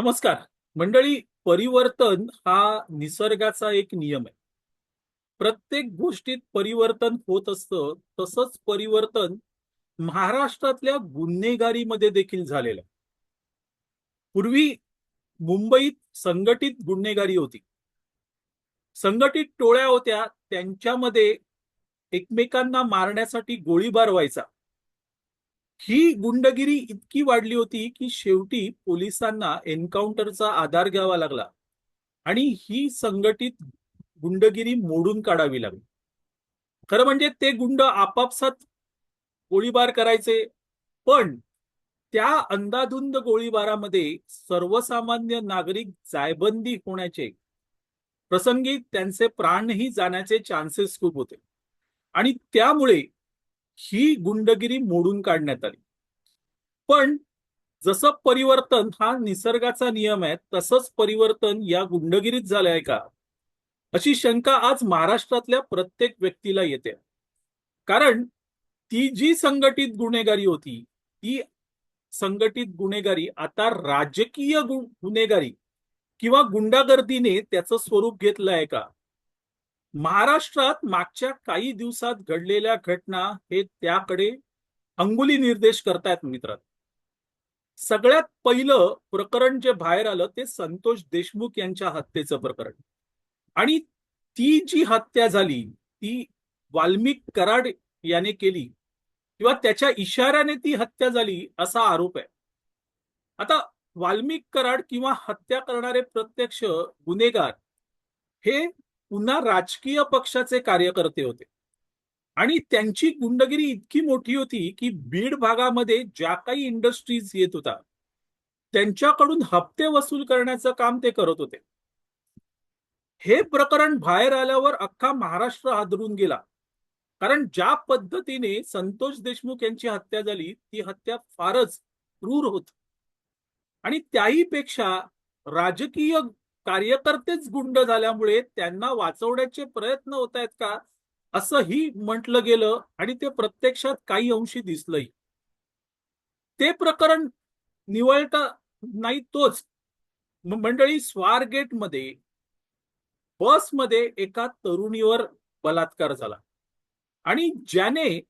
नमस्कार. मंडळी परिवर्तन हा निसर्गाचा एक नियम आहे. प्रत्येक गोष्टीत परिवर्तन होत असतं तसंच परिवर्तन महाराष्ट्रातल्या गुन्हेगारीमध्ये देखील झालेलं पूर्वी मुंबईत संघटित गुन्हेगारी होती. संघटित टोळ्या होत्या त्यांच्यामध्ये एकमेकांना मारण्यासाठी गोळीबार व्हायचा. ही गुंडगिरी इतकी वाढली होती की शेवटी पोलिसांना एन्काउंटरचा आधार घ्यावा लागला आणि ही संघटित गुंडगिरी मोडून काढावी लागली. खरं म्हणजे ते गुंड आपापसात गोळीबार करायचे पण त्या अंदाधुंद गोळीबारामध्ये सर्वसामान्य नागरिक जायबंदी होण्याचे प्रसंगी त्यांचे प्राणही जाण्याचे चान्सेस खूप होते. आणि त्यामुळे ही गुंडगिरी मोडून काढण्यात आली. पण जसं परिवर्तन हा निसर्गाचा नियम आहे तसंच परिवर्तन या गुंडगिरीत झालं आहे का? अशी शंका आज महाराष्ट्रातल्या प्रत्येक व्यक्तीला येते. कारण ती जी संघटित गुन्हेगारी होती ती संघटित गुन्हेगारी आता राजकीय गुन्हेगारी किंवा गुंडागर्दीने त्याचं स्वरूप घेतलं आहे का? महाराष्ट्रात मागच्या काही दिवसात घडलेल्या घटना हे त्याकडे अंगुली निर्देश करतायत मित्र सगळ्यात पहिलं प्रकरण जे बाहेर आलं ते संतोष देशमुख यांच्या हत्येचं प्रकरण. आणि ती जी हत्या झाली ती वाल्मिक कराड याने केली किंवा त्याच्या इशाऱ्याने ती हत्या झाली असा आरोप आहे. आता वाल्मिक कराड किंवा हत्या करणारे प्रत्यक्ष गुन्हेगार हे पुन्हा राजकीय पक्षाचे कार्यकर्ते होते. आणि त्यांची गुंडगिरी इतकी मोठी होती की बीड भागामध्ये ज्या काही इंडस्ट्रीज येत होता त्यांच्याकडून हप्ते वसूल करण्याचं काम ते करत होते. हे प्रकरण बाहेर आल्यावर अख्खा महाराष्ट्र हादरून गेला. कारण ज्या पद्धतीने संतोष देशमुख यांची हत्या झाली ती हत्या फारच क्रूर होती. आणि त्याही पेक्षा राजकीय कार्यकर्तेच गुंड झाल्यामुळे त्यांना वाचवण्याचे प्रयत्न होत आहेत का? असंही म्हटलं गेलं आणि ते प्रत्यक्षात काही अंशी दिसलंही. ते प्रकरण निवळता नाही तोच. मंडळी स्वारगेटमध्ये बसमध्ये एका तरुणीवर बलात्कार झाला. आणि ज्याने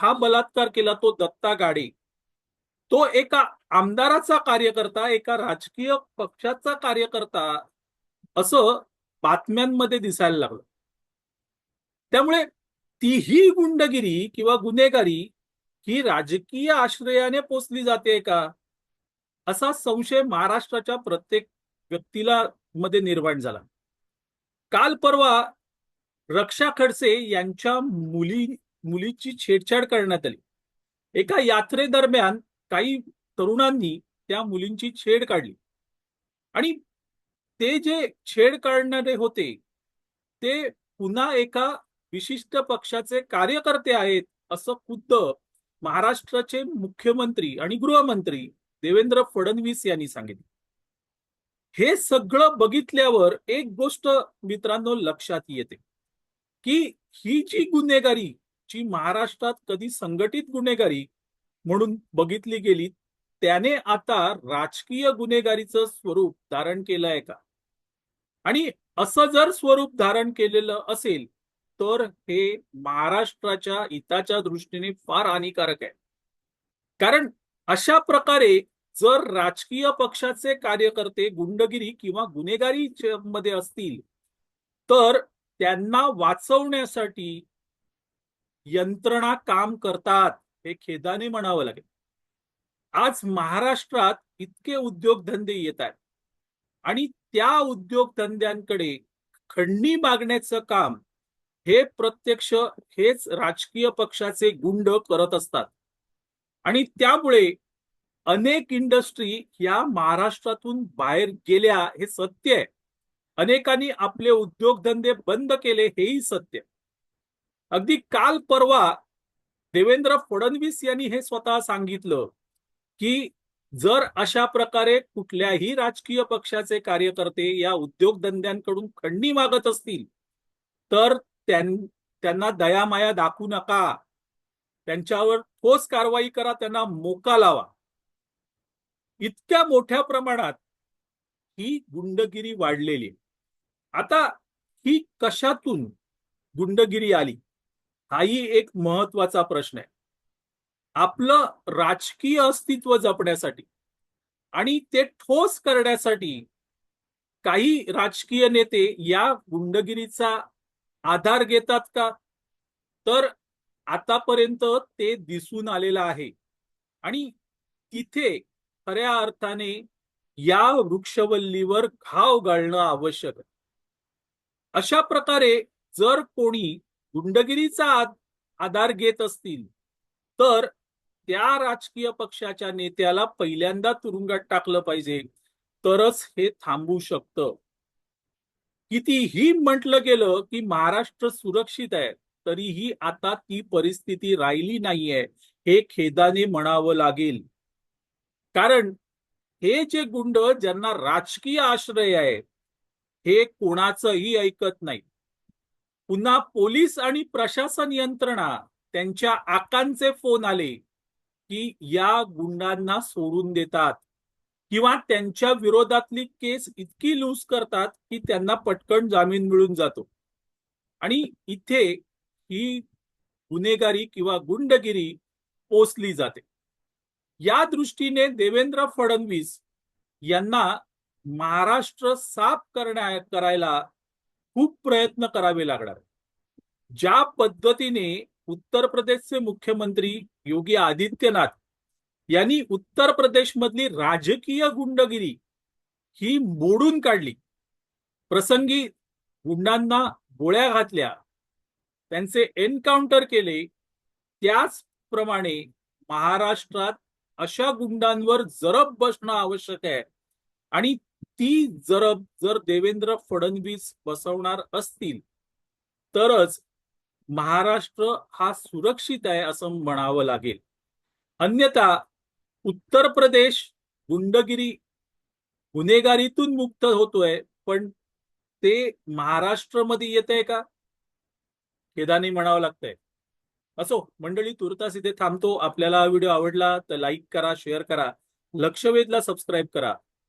हा बलात्कार केला तो दत्ता गाडे. तो एका आमदाराचा कार्यकर्ता एका राजकीय पक्षाचा कार्यकर्ता असं बातम्यांमध्ये दिसायला लागलं. त्यामुळे तीही गुंडगिरी किंवा गुन्हेगारी ही राजकीय आश्रयाने पोचली जाते का? असा संशय महाराष्ट्राच्या प्रत्येक व्यक्तीला मध्ये निर्माण झाला. काल परवा रक्षा खडसे यांच्या मुली मुलीची छेडछाड करण्यात आली. एका यात्रेदरम्यान काही तरुणांनी त्या मुलींची छेड काढली. आणि ते जे छेड काढणारे होते ते पुन्हा एका विशिष्ट पक्षाचे कार्यकर्ते आहेत असं खुद्द महाराष्ट्राचे मुख्यमंत्री आणि गृहमंत्री देवेंद्र फडणवीस यांनी सांगितले. हे सगळं बघितल्यावर एक गोष्ट मित्रांनो लक्षात येते की ही जी गुन्हेगारी जी महाराष्ट्रात कधी संघटित गुन्हेगारी म्हणून बघितली गेली त्याने आता राजकीय गुन्हेगारीचं स्वरूप धारण केलं आहे का? आणि असं जर स्वरूप धारण केलेलं असेल तर हे महाराष्ट्राच्या हिताच्या दृष्टीने फार हानिकारक आहे. कारण अशा प्रकारे जर राजकीय पक्षाचे कार्यकर्ते गुंडगिरी किंवा गुन्हेगारी मध्ये असतील तर त्यांना वाचवण्यासाठी यंत्रणा काम करतात. हे खेदाने म्हणावं लागेल. आज महाराष्ट्रात इतके उद्योगधंदे येत आहेत. आणि त्या उद्योगधंद्यांकडे खंडणी मागण्याचं काम हे प्रत्यक्ष हेच राजकीय पक्षाचे गुंड करत असतात. आणि त्यामुळे अनेक इंडस्ट्री या महाराष्ट्रातून बाहेर गेल्या हे सत्य आहे. अनेकांनी आपले उद्योगधंदे बंद केले हेही सत्य अगदी काल परवा देवेंद्र फडणवीस यांनी हे स्वतः सांगितलं की जर अशा प्रकारे कुठल्याही राजकीय पक्षाचे कार्यकर्ते या उद्योगधंद्यांकडून खंडणी मागत असतील तर त्यांना दयामाया दाखवू नका. त्यांच्यावर ठोस कारवाई करा त्यांना मोका लावा. इतक्या मोठ्या प्रमाणात ही गुंडगिरी वाढलेली आता ही कशातून गुंडगिरी आली? हाही एक महत्त्वाचा प्रश्न आहे. आपलं राजकीय अस्तित्व जपण्यासाठी आणि ते ठोस करण्यासाठी काही राजकीय नेते या गुंडगिरीचा आधार घेतात का? तर आतापर्यंत ते दिसून आलेलं आहे. आणि तिथे खऱ्या अर्थाने या वृक्षवल्लीवर घाव घालणं आवश्यक आहे. अशा प्रकारे जर कोणी गुंडगिरीचा आधार घेत असतील तर त्या राजकीय पक्षाच्या नेत्याला पहिल्यांदा तुरुंगात टाकलं पाहिजे. तरच हे थांबू शकतं. कितीही म्हटलं गेलं की महाराष्ट्र सुरक्षित आहे तरीही आता ती परिस्थिती राहिली नाहीये हे खेदाने म्हणावं लागेल. कारण हे जे गुंड ज्यांना राजकीय आश्रय आहे हे कोणाचंही ऐकत नाही पुन्हा पोलीस आणि प्रशासन यंत्रणा त्यांच्या आकांचे फोन आले की या गुंडांना सोडून देतात. किंवा त्यांच्या विरोधातली केस इतकी लूज करतात की त्यांना पटकन जामीन मिळून जातो. आणि इथे ही गुन्हेगारी किंवा गुंडगिरी पोचली जाते. या दृष्टीने देवेंद्र फडणवीस यांना महाराष्ट्र साफ करण्या करायला खूप प्रयत्न करावे लागणार. ज्या पद्धतीने उत्तर प्रदेशचे मुख्यमंत्री योगी आदित्यनाथ यांनी उत्तर प्रदेशमधली राजकीय गुंडगिरी ही मोडून काढली. प्रसंगी गुंडांना गोळ्या घातल्या. त्यांचे एन्काउंटर केले. त्याचप्रमाणे महाराष्ट्रात अशा गुंडांवर जरब बसणं आवश्यक आहे. आणि ती जर जर देवेंद्र फडणवीस बसवणार असतील तरच महाराष्ट्र हा सुरक्षित आहे असं म्हणावं लागेल. अन्यथा उत्तर प्रदेश गुंडगिरी गुन्हेगारीतून मुक्त होतोय पण ते महाराष्ट्रामध्ये येत आहे का? खेदाने म्हणावं लागतंय. असो मंडळी तुर्तास इथे थांबतो. आपल्याला हा व्हिडिओ आवडला तर लाईक करा शेअर करा. लक्षवेधला सबस्क्राईब करा.